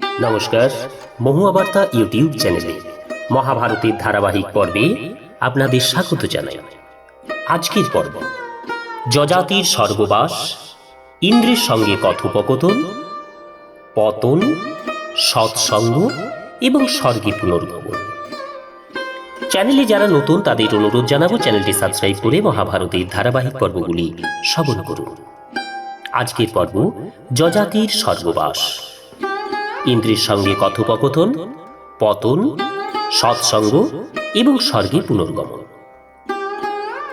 নমস্কার, মহুয়া বার্তা ইউটিউব চ্যানেলে মহাভারতের ধারাবাহিক পর্বে আপনাদের স্বাগত জানাই। আজকের পর্ব, যজাতির সর্ববাস, ইন্দ্রের সঙ্গে কথোপকথন, পতন, সৎসঙ্গ এবং স্বর্গে পুনর্গমন। চ্যানেলে যারা নতুন, তাদের অনুরোধ জানাব চ্যানেলটি সাবস্ক্রাইব করে মহাভারতের ধারাবাহিক পর্বগুলি শ্রবণ করুন। আজকের পর্ব, যজাতির স্বর্গবাস ইন্দ্রের সঙ্গে কথোপকথন, পতন, সৎসঙ্গ এবং স্বর্গে পুনর্গমন।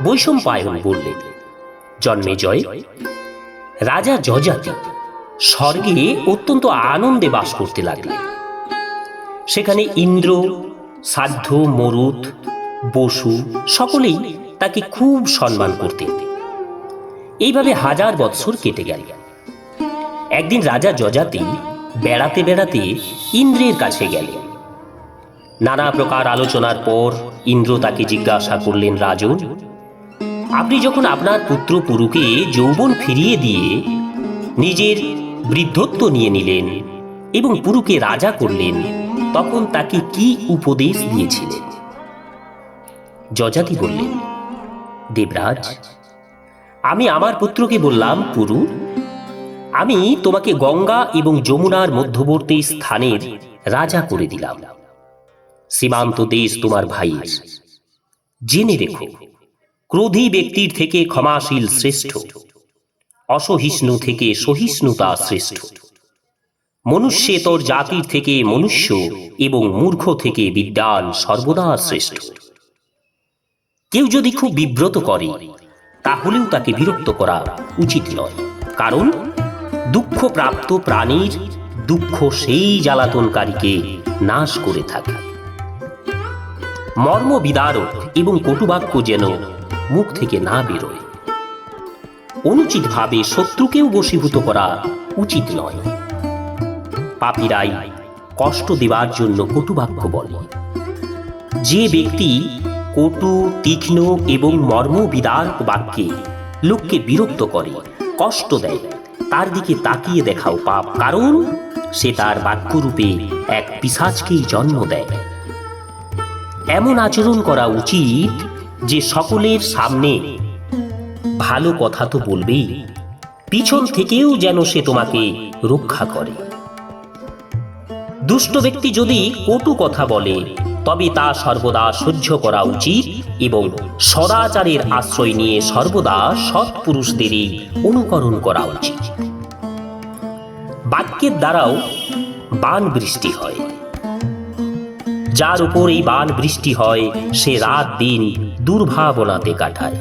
বৈষম পায়ন বললেন জন্মে জয়, রাজা যজাতি স্বর্গে অত্যন্ত আনন্দে বাস করতে লাগলেন। সেখানে ইন্দ্র, সাধ্য, মরুত, বসু সকলেই তাকে খুব সম্মান করতেন। এইভাবে হাজার বৎসর কেটে গেল। একদিন রাজা যজাতি বেড়াতে বেড়াতে ইন্দ্রের কাছে গেলেন নানা প্রকার আলোচনার পর ইন্দ্র তাকে জিজ্ঞাসা করলেন, রাজন, আপনি যখন আপনার পুত্র পুরুকে যৌবন ফিরিয়ে দিয়ে নিজের বৃদ্ধত্ব নিয়ে নিলেন এবং পুরুকে রাজা করলেন, তখন তাকে কি উপদেশ দিয়েছিলেন? যজাতি বললেন, দেবরাজ, আমি আমার পুত্রকে বললাম, পুরু আমি তোমাকে গঙ্গা এবং যমুনার মধ্যবর্তী স্থানের রাজা করে দিলাম। সীমান্ত দেশ তোমার ভাইয়ের। জেনে রেখো, ক্রোধী ব্যক্তির থেকে ক্ষমাশীল শ্রেষ্ঠ, অসহিষ্ণু থেকে সহিষ্ণুতা শ্রেষ্ঠ। মনুষ্যেতর জাতির থেকে মনুষ্য এবং মূর্খ থেকে বিদ্যান সর্বদা শ্রেষ্ঠ। কেউ যদি খুব বিব্রত করে, তাহলেও তাকে বিরক্ত করা উচিত নয়। কারণ দুঃখপ্রাপ্ত প্রাণীর দুঃখ সেই জ্বালাতনকারীকে নাশ করে থাকে। মর্ম বিদারক এবং কটুবাক্য যেন মুখ থেকে না বেরোয়। অনুচিতভাবে শত্রুকেও বশীভূত করা উচিত নয়। পাপীরাই কষ্ট দেওয়ার জন্য কটুবাক্য বলে। যে ব্যক্তি কটু, তীক্ষ্ণ এবং মর্মবিদারক বাক্যে লোককে বিরক্ত করে, কষ্ট দেয় তার দিকে তাকিয়ে দেখাও পাপ, কারণ সে তার বাক্যরূপে এক পিসাজকেই জন্ম দেয়। এমন আচরণ করা উচিত যে সকলের সামনে ভালো কথা তো বলবেই, পিছন থেকেও যেন সে তোমাকে রক্ষা করে। দুষ্ট ব্যক্তি যদি কটু কথা বলে তবে তা সর্বদা সহ্য করা উচিত এবং সদাচারের আশ্রয় নিয়ে সর্বদা সৎপুরুষদেরই অনুকরণ করা উচিত। বাক্যের দ্বারাও বান বৃষ্টি হয়। যার উপর এই বান বৃষ্টি হয়, সে রাত দিন দুর্ভাবনাতে কাটায়।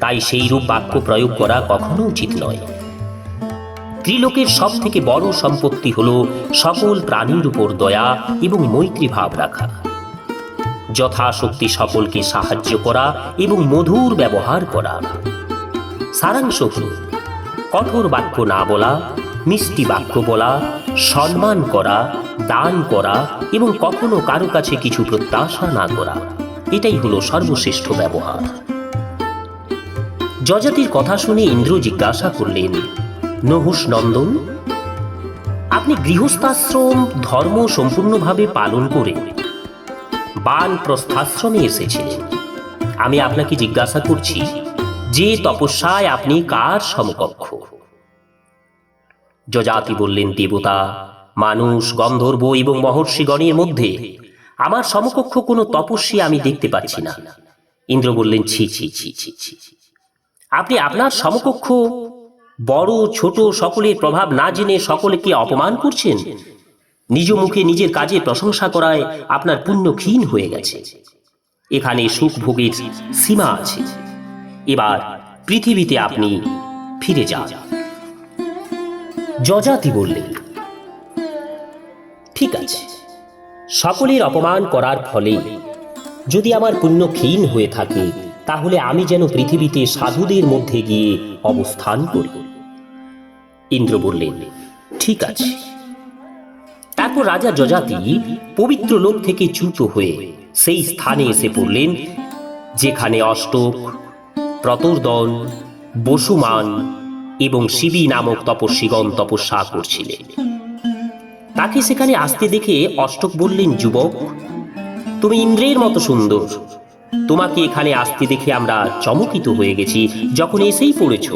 তাই সেই রূপ বাক্য প্রয়োগ করা কখনো উচিত নয়। ত্রিলোকের সব থেকে বড় সম্পত্তি হল সকল প্রাণীর উপর দয়া এবং মৈত্রী ভাব রাখা। যথাশক্তি সকলকে সাহায্য করা এবং মধুর ব্যবহার করা। সারাংশ হল কঠোর বাক্য না বলা, মিষ্টি বাক্য বলা, সম্মান করা, দান করা এবং কখনো কারও কাছে কিছু প্রত্যাশা না করা। এটাই হলো সর্বশ্রেষ্ঠ ব্যবহার। যজাতির কথা শুনে ইন্দ্র জিজ্ঞাসা করলেন নহুষ নন্দন আপনি গৃহস্থাশ্রম ধর্ম সম্পূর্ণভাবে পালন করে বান প্রস্থাশ্রমে এসেছিলেন আমি আপনাকে জিজ্ঞাসা করছি যে তপস্যায় আপনি কার সমকক্ষ যজাতি বললেন দেবতা মানুষ গন্ধর্ব এবং মহর্ষিগণের মধ্যে আমার সমকক্ষ কোনো তপস্বী আমি দেখতে পাচ্ছি না ইন্দ্র বললেন ছি ছি ছি ছি ছি আপনি আপনার সমকক্ষ বড় ছোট সকলের প্রভাব না জেনে সকলকে অপমান করছেন? নিজ মুখে নিজের কাজে প্রশংসা করায় আপনার পুণ্য ক্ষীণ হয়ে গেছে। এখানে সুখ ভোগের সীমা আছে। এবার পৃথিবীতে আপনি ফিরে যান। যজাতি বললেন ঠিক আছে, সকলের অপমান করার ফলে যদি আমার পুণ্য ক্ষীণ হয়ে থাকে, তাহলে আমি যেন পৃথিবীতে সাধুদের মধ্যে গিয়ে অবস্থান করি। ইন্দ্র বললেন ঠিক আছে। তারপর রাজা যজাতি পবিত্র লোক থেকে চ্যুত হয়ে সেই স্থানে এসে পড়লেন, যেখানে অষ্টক, প্রতর্দন, বসুমান এবং শিবি নামক তপস্বীগণ তপস্যা করছিলেন। তাকে সেখানে আসতে দেখে অষ্টক বললেন, যুবক, তুমি ইন্দ্রের মতো সুন্দর। তোমাকে এখানে আসতে দেখে আমরা চমকিত হয়ে গেছি, যখন এসেই পড়েছ।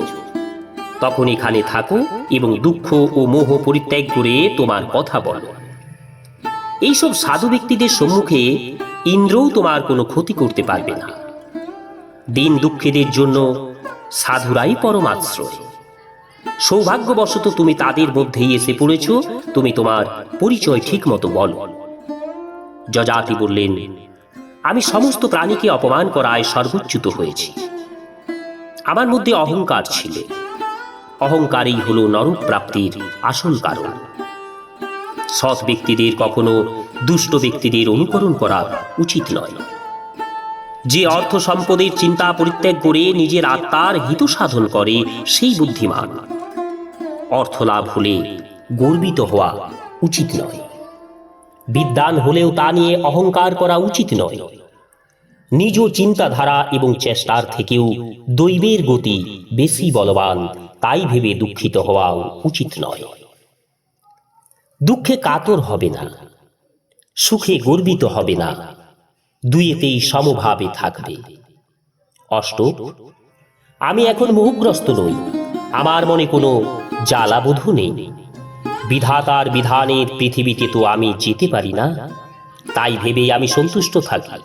তখন এখানে থাকো এবং দুঃখ ও মোহ পরিত্যাগ করে তোমার কথা বলো। এইসব সাধু ব্যক্তিদের সম্মুখে ইন্দ্রও তোমার কোনো ক্ষতি করতে পারবে না। দিন দুঃখীদের জন্য সাধুরাই পরমাশ্রয়। সৌভাগ্যবশত তুমি তাদের মধ্যেই এসে পড়েছ, তুমি তোমার পরিচয় ঠিক মতো বলো। যজাতি বললেন, আমি সমস্ত প্রাণীকে অপমান করায় সর্বোচ্যুত হয়েছি। আমার মধ্যে অহংকার ছিল। অহংকারই হলো নরক প্রাপ্তির আসল কারণ। সৎ ব্যক্তিদের কখনো দুষ্ট ব্যক্তিদের অনুকরণ করা উচিত নয়। যে অর্থ সম্পদের চিন্তা পরিত্যাগ করে নিজের আত্মার হিত সাধন করে, সেই বুদ্ধিমান। অর্থ লাভ হলে গর্বিত হওয়া উচিত নয়। বিদ্যান হলেও তা নিয়ে অহংকার করা উচিত নয়। নিজ চিন্তাধারা এবং চেষ্টার থেকেও দৈবের গতি বেশি বলবান তাই ভেবে দুঃখিত হওয়াও উচিত নয়। দুঃখে কাতর হবে না, সুখে গর্বিত হবে না, দুইয়েতেই সমভাবে থাকবে। অষ্টক, আমি এখন মোহগ্রস্ত নই, আমার মনে কোনো জ্বালাবোধ নেই। বিধাতার বিধানের পৃথিবীতে তো আমি যেতে পারি না, তাই ভেবে আমি সন্তুষ্ট থাকি।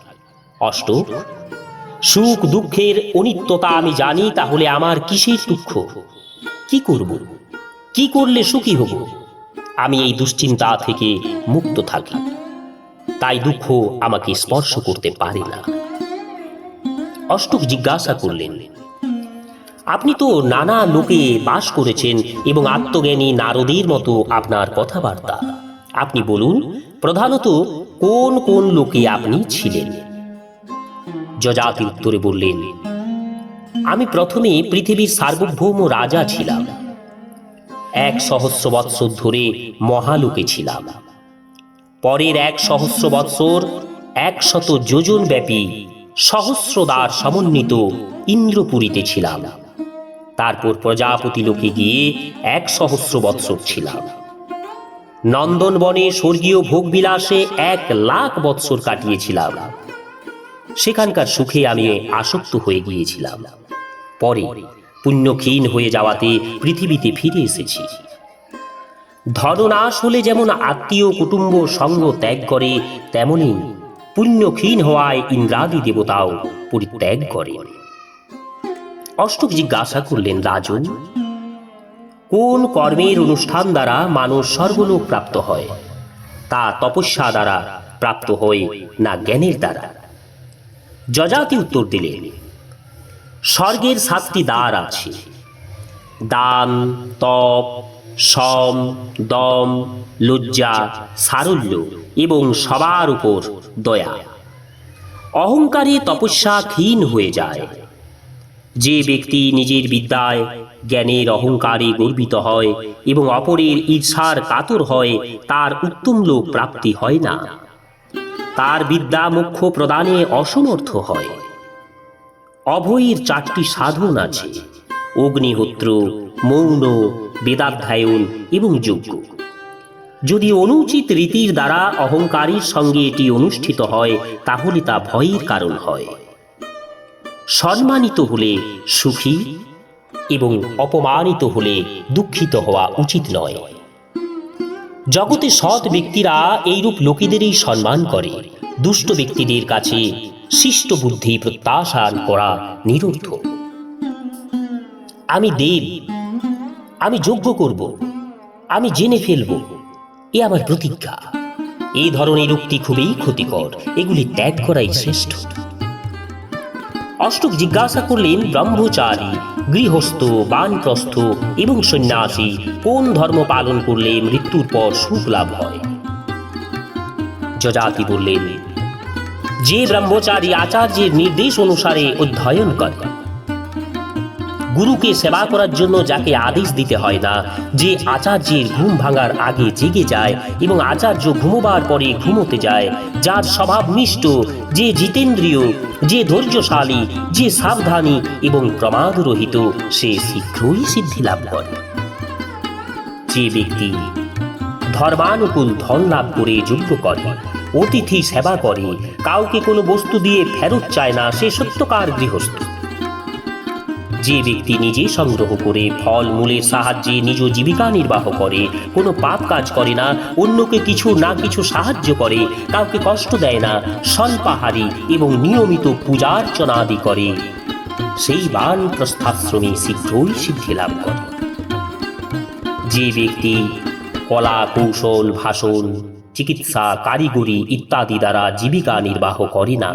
অষ্টক সুখ দুঃখের অনিত্যতা আমি জানি, তাহলে আমার কিসের দুঃখ? কি করব? কি করলে সুখী হব? আমি এই দুশ্চিন্তা থেকে মুক্ত থাকি। তাই দুঃখ আমাকে স্পর্শ করতে পারে না। অষ্টক জিজ্ঞাসা করলেন, আপনি তো নানা লোকে বাস করেছেন এবং আত্মজ্ঞানী নারদের মতো আপনার কথাবার্তা। আপনি বলুন, প্রধানত কোন কোন লোকে আপনি ছিলেন? যজাতি উত্তরে বললেন, আমি প্রথমে পৃথিবীর সার্বভৌম রাজা ছিলাম। এক সহস্র বৎসর ধরে মহালোকে ছিলাম। পরের এক সহস্র বৎসর একশত যোজন ব্যাপী সহস্রদার সমন্বিত ইন্দ্রপুরীতে ছিলাম। তারপর প্রজাপতি লোকে গিয়ে এক সহস্র বৎসর ছিলাম। নন্দনবনে স্বর্গীয় ভোগবিলাসে এক লাখ বৎসর কাটিয়েছিলাম। সেখানকার সুখে আমি আসক্ত হয়ে গিয়েছিলাম। পরে পুণ্যক্ষীণ হয়ে যাওয়াতে পৃথিবীতে ফিরে এসেছি। ধননাশ হলে যেমন আত্মীয় কুটুম্ব সঙ্গ ত্যাগ করে, তেমনি পুণ্যক্ষীণ হওয়ায় ইন্দ্রাদি দেবতাও পরিত্যাগ করে। অষ্টক জিজ্ঞাসা করলেন, রাজন, কোন কর্মের অনুষ্ঠান দ্বারা মানুষ সর্বলোক প্রাপ্ত হয়? তা তপস্যা দ্বারা প্রাপ্ত হয় না জ্ঞানের দ্বারা? যজাতি উত্তর দিলেন স্বর্গের সাতটি দ্বার আছে। দান, তপ, সম, দম, লজ্জা, সারল্য এবং সবার উপর দয়া। অহংকারে তপস্যা ক্ষীণ হয়ে যায়। যে ব্যক্তি নিজের বিদ্যায়, জ্ঞানের অহংকারে গর্বিত হয় এবং অপরের ঈর্ষার কাতর হয়, তার উত্তম লোক প্রাপ্তি হয় না। তার বিদ্যা মুখ্য প্রদানে অসমর্থ হয়। অভয়ের চারটি সাধন আছে, অগ্নিহোত্র, মৌন, বেদাধ্যায়ন এবং যজ্ঞ। যদি অনুচিত রীতির দ্বারা অহংকারীর সঙ্গে এটি অনুষ্ঠিত হয়, তাহলে তা ভয়ের কারণ হয়। সম্মানিত হলে সুখী এবং অপমানিত হলে দুঃখিত হওয়া উচিত নয়। জগতে সৎ ব্যক্তিরা এইরূপ লোকেদেরই সম্মান করে। দুষ্ট ব্যক্তিদের কাছে শিষ্ট বুদ্ধি প্রত্যাশা করা নিরর্থক। আমি দেব, আমি যোগ্য করব, আমি জেনে ফেলব, এ আমার প্রতিজ্ঞা। এই ধরনের উক্তি খুবই ক্ষতিকর, এগুলি ত্যাগ করাই শ্রেষ্ঠ। অষ্টক জিজ্ঞাসা করলেন ব্রহ্মচারী গৃহস্থ, বানপ্রস্থ এবং সন্ন্যাসী কোন ধর্ম পালন করলে মৃত্যুর পর সুখ লাভ হয়? যজাতি বললেন, যে ব্রহ্মচারী আচার্যের নির্দেশ অনুসারে অধ্যয়ন করে। গুরুকে সেবা করার জন্য যাকে আদেশ দিতে হয় না। যে আচার্যের ঘুম ভাঙার আগে জেগে যায় এবং আচার্য ঘুমোবার পরে ঘুমোতে যায়, যার স্বভাব মিষ্ট, যে জিতেন্দ্রীয়, যে ধৈর্যশালী, যে সাবধানী এবং প্রমাদরহিত, সে শীঘ্রই সিদ্ধি লাভ করে। যে ব্যক্তি ধর্মানুকূল ধন লাভ করে যজ্ঞ করে, অতিথি সেবা করে, কাউকে কোনো বস্তু দিয়ে ফেরত চায় না, সে সত্যকার গৃহস্থ। যে ব্যক্তি নিজে সংগ্রহ করে ফল, মূলের সাহায্যে নিজ জীবিকা নির্বাহ করে, কোনো পাপ কাজ করে না, অন্যকে কিছু না কিছু সাহায্য করে, কাউকে কষ্ট দেয় না স্বল্পাহারী এবং নিয়মিত পূজার্চনা আদি করে। সেই বান প্রস্থাশ্রমে শীঘ্রই সিদ্ধি লাভ করে। যে ব্যক্তি কলা, কৌশল, ভাষণ, চিকিৎসা, কারিগরি ইত্যাদি দ্বারা জীবিকা নির্বাহ করে না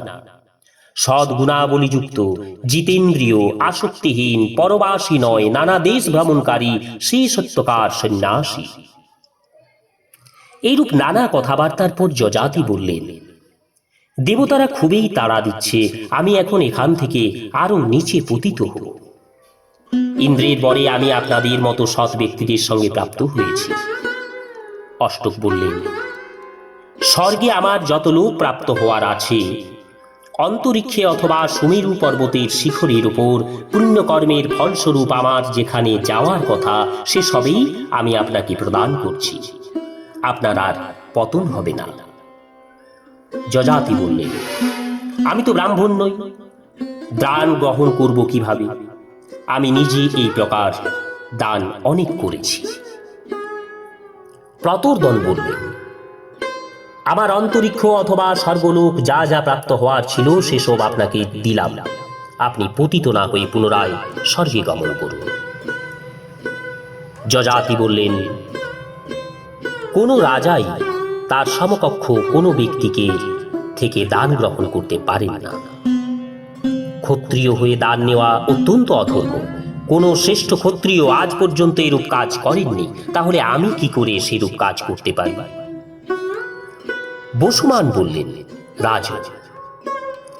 সদ্গুণাবলীযুক্ত, জিতেন্দ্রীয়, আসক্তিহীন, পরবাসী নয়, নানা দেশ ভ্রমণকারী সেই সত্যকার সন্ন্যাসী। এইরূপ নানা কথাবার্তার পর যজাতি বললেন, দেবতারা খুবই তাড়া দিচ্ছে, আমি এখন এখান থেকে আরও নিচে পতিত হব। ইন্দ্রের বরে আমি আপনাদের মতো সৎ ব্যক্তিদের সঙ্গে প্রাপ্ত হয়েছি। অষ্টক বললেন, স্বর্গে আমার যত লোক প্রাপ্ত হওয়ার আছে অন্তরিক্ষে অথবা সুমেরু পর্বতের শিখরের উপর পুণ্যকর্মের ফলস্বরূপ আমার যেখানে যাওয়ার কথা, সে সবেই আমি আপনাকে প্রদান করছি। আপনার আর পতন হবে না। যজাতি বললেন, আমি তো ব্রাহ্মণ নই, দান গ্রহণ করব কীভাবে? আমি নিজে এই প্রকার দান অনেক করেছি। প্রতর্দন বললেন আমার অন্তরিক্ষ অথবা স্বর্গলোক যা যা প্রাপ্ত হওয়ার ছিল সেসব আপনাকে দিলাম। আপনি পতিত না হয়ে পুনরায় স্বর্গে গমন করুন। যজাতি বললেন, কোনো রাজাই তার সমকক্ষ কোনো ব্যক্তিকে থেকে দান গ্রহণ করতে পারেন না। ক্ষত্রিয় হয়ে দান নেওয়া অত্যন্ত অধর্ম। কোনো শ্রেষ্ঠ ক্ষত্রিয় আজ পর্যন্ত এরূপ কাজ করেননি। তাহলে আমি কি করে সেরূপ কাজ করতে পারি? বসুমান বললেন, রাজ,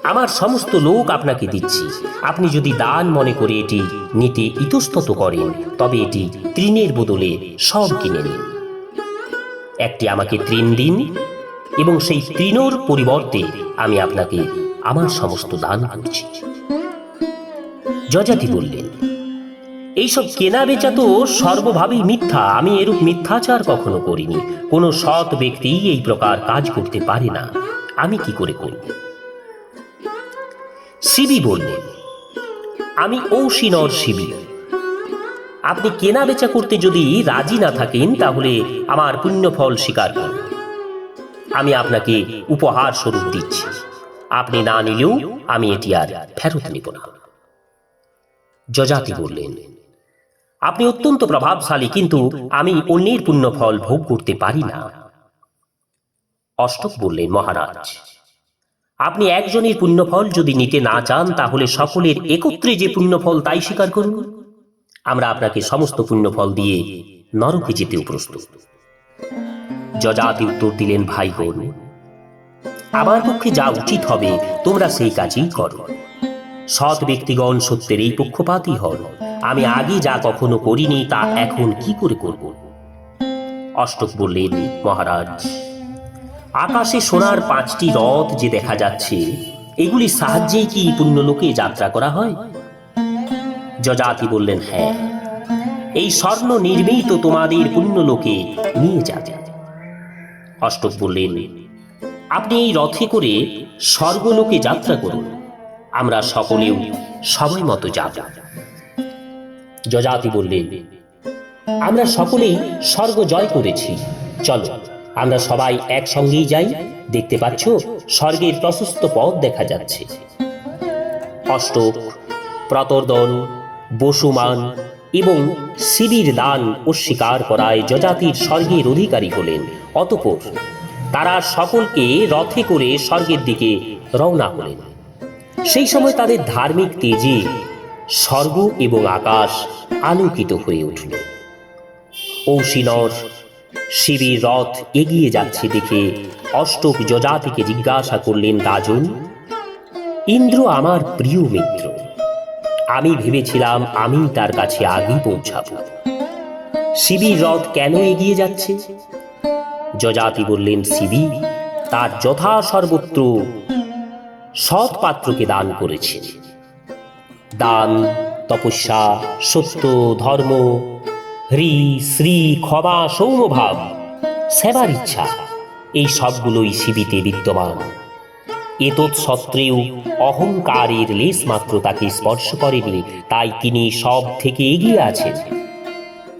আমার সমস্ত লোক আপনাকে দিচ্ছি। আপনি যদি দান মনে করে এটি নিতে ইতস্তত করেন, তবে এটি তৃণের বদলে সব কিনে নিন। একটি আমাকে তৃণ দিন এবং সেই তৃণর পরিবর্তে আমি আপনাকে আমার সমস্ত দান করছি। যজাতি বললেন এইসব কেনা বেচা তো সর্বভাবেই মিথ্যা। আমি এরূপ মিথ্যাচার কখনো করিনি। কোনো সৎ ব্যক্তি এই প্রকার কাজ করতে পারে না। আমি কি করে করব শিবি বললেন, আমি ঔশিনর শিবি আপনি কেনা বেচা করতে যদি রাজি না থাকেন, তাহলে আমার পুণ্যফল স্বীকার করুন। আমি আপনাকে উপহার স্বরূপ দিচ্ছি। আপনি না নিলেও আমি এটি আর ফেরত নিব না। যজাতি বললেন আপনি অত্যন্ত প্রভাবশালী, কিন্তু আমি অন্যের পুণ্যফল ভোগ করতে পারি না। অষ্টক বললেন, মহারাজ, আপনি একজনের পুণ্যফল যদি নিতে না চান, তাহলে সকলের একত্রে যে পুণ্যফল, তাই স্বীকার করুন। আমরা আপনাকে সমস্ত পুণ্যফল দিয়ে নরকে যেতেও প্রস্তুত। যজাতি উত্তর দিলেন, ভাই বোন, আমার পক্ষে যা উচিত হবে, তোমরা সেই কাজই করো। সৎ ব্যক্তিগণ সত্যের এই পক্ষপাতই হন। আমি আগে যা কখনো করিনি, তা এখন কি করে করব? অষ্টক বললেন, মহারাজ, আকাশে সোনার পাঁচটি রথ যে দেখা যাচ্ছে এগুলির সাহায্যেই কি পুণ্যলোকে যাত্রা করা হয়? যজাতি বললেন হ্যাঁ। এই স্বর্ণ নির্মিত তোমাদের পুণ্যলোকে নিয়ে যাবে। অষ্টক বললেন, আপনি এই রথে করে স্বর্গলোকে যাত্রা করুন। আমরা সকলেও সময় মতো যাব। যজাতি বললেন আমরা সকলেই স্বর্গ জয় করেছি। চলো, আমরা সবাই একসঙ্গেই যাই। দেখতে পাচ্ছ, স্বর্গের প্রশস্ত পথ দেখা যাচ্ছে। অষ্টক, প্রতর্দন, বসুমান এবং শিবির দান অস্বীকার করায় যজাতির স্বর্গের অধিকারী হলেন। অতপর তারা সকলকে রথে করে স্বর্গের দিকে রওনা হলেন। সেই সময় তাদের ধার্মিক তেজে স্বর্গ এবং আকাশ আলোকিত হয়ে উঠল। ঔশিনর শিবির রথ এগিয়ে যাচ্ছে দেখে অষ্টক যজাতিকে জিজ্ঞাসা করলেন, রাজন, ইন্দ্র আমার প্রিয় মিত্র, আমি ভেবেছিলাম আমি তার কাছে আগে পৌঁছাব। শিবির রথ কেন এগিয়ে যাচ্ছে? যজাতি বললেন শিবি তার যথা সর্বত্র সৎ পাত্রকে দান করেছে। দান, তপস্যা, সত্য, ধর্ম, হ্রি, শ্রী, ক্ষমা, সৌমভাব, সেবার ইচ্ছা, এই সবগুলোই শিবিতে বিদ্যমান। এতৎ সত্ত্বেও অহংকারের লেশ মাত্র তাকে স্পর্শ করেনি, তাই তিনি সব থেকে এগিয়ে আছেন।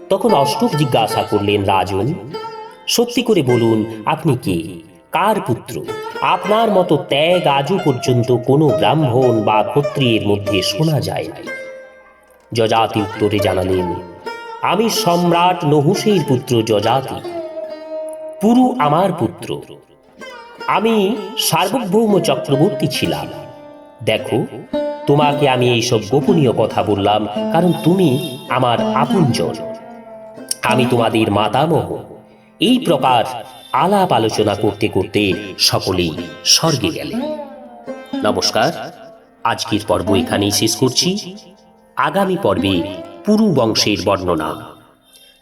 তখন অষ্টক জিজ্ঞাসা করলেন, রাজন, সত্যি করে বলুন, আপনি কে? কার পুত্র? আপনার মতো ত্যাগ আজও পর্যন্ত কোনো ব্রাহ্মণ বা ক্ষত্রিয়ের মধ্যে শোনা যায় নাই। যজাতি উত্তরে জানালেন, আমি সম্রাট নহুষের পুত্র যজাতি। পুরু আমার পুত্র। আমি সার্বভৌম চক্রবর্তী ছিলাম। দেখো, তোমাকে আমি এইসব গোপনীয় কথা বললাম, কারণ তুমি আমার আপনজন। আমি তোমাদের মাতামহ। এই প্রকার আলাপ আলোচনা করতে করতে সকলেই স্বর্গে গেলেন। নমস্কার, আজকের পর্ব এখানেই শেষ করছি। আগামী পর্বে পুরু বংশের বর্ণনা।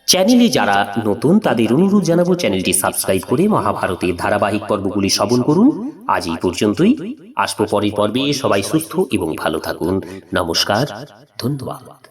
চ্যানেলে যারা নতুন, তাদের অনুরোধ জানাব চ্যানেলটি সাবস্ক্রাইব করে মহাভারতের ধারাবাহিক পর্বগুলি শ্রবণ করুন। আজ এই পর্যন্তই। আসব পরের পর্বে। সবাই সুস্থ এবং ভালো থাকুন। নমস্কার, ধন্যবাদ।